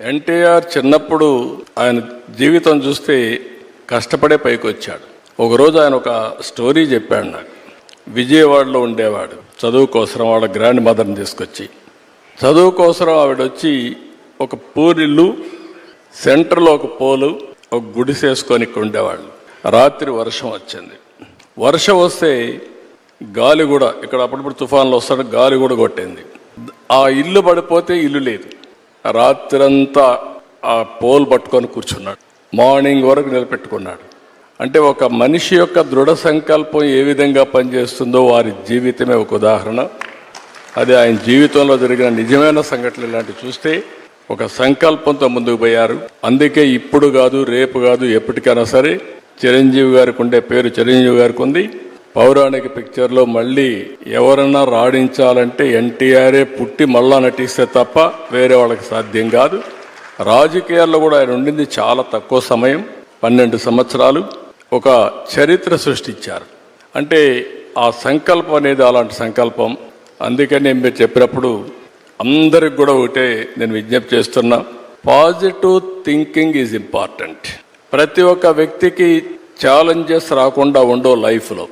ఎన్టీఆర్ చిన్నప్పుడు ఆయన జీవితం చూస్తే కష్టపడే పైకి వచ్చాడు ఒకరోజు ఆయన ఒక స్టోరీ చెప్పాడు నాకు. విజయవాడలో ఉండేవాడు. చదువు కోసం వాళ్ళ గ్రాండ్ మదర్ని తీసుకొచ్చి. చదువు కోసం ఆవిడ వచ్చి ఒక పూరిల్లు సెంటర్లో ఒక పోలు ఒక గుడిసేసుకొని ఇక్కడ ఉండేవాళ్ళు. రాత్రి వర్షం వచ్చింది. వర్షం వస్తే గాలి కూడా ఇక్కడ అప్పుడప్పుడు తుఫాన్లు వస్తాడు గాలి కూడా కొట్టింది. ఆ ఇల్లు పడిపోతే ఇల్లు లేదు. రాత్రంతా ఆ పోల్ పట్టుకొని కూర్చున్నాడు. మార్నింగ్ వరకు నిలబెట్టుకున్నాడు. అంటే ఒక మనిషి యొక్క దృఢ సంకల్పం ఏ విధంగా పనిచేస్తుందో వారి జీవితమే ఒక ఉదాహరణ. అది ఆయన జీవితంలో జరిగిన నిజమైన సంఘటనలు ఇలాంటివి చూస్తే ఒక సంకల్పంతో ముందుకు పోయారు. అందుకే ఇప్పుడు కాదు రేపు కాదు ఎప్పటికైనా సరే చిరంజీవి గారికి ఉండే పేరు చిరంజీవి గారికి ఉంది. పౌరాణిక పిక్చర్లో మళ్ళీ ఎవరన్నా రాణించాలంటే ఎన్టీఆర్ఏ పుట్టి మళ్ళా నటిస్తే తప్ప వేరే వాళ్ళకి సాధ్యం కాదు. రాజకీయాల్లో కూడా ఆయన ఉండింది చాలా తక్కువ సమయం పన్నెండు సంవత్సరాలు. ఒక చరిత్ర సృష్టించారు. అంటే ఆ సంకల్పం అనేది అలాంటి సంకల్పం. అందుకని మీరు చెప్పినప్పుడు అందరికి కూడా ఒకటే నేను విజ్ఞప్తి చేస్తున్నా. పాజిటివ్ థింకింగ్ ఈజ్ ఇంపార్టెంట్ ప్రతి ఒక్క వ్యక్తికి ఛాలెంజెస్ రాకుండా ఉండవు లైఫ్లో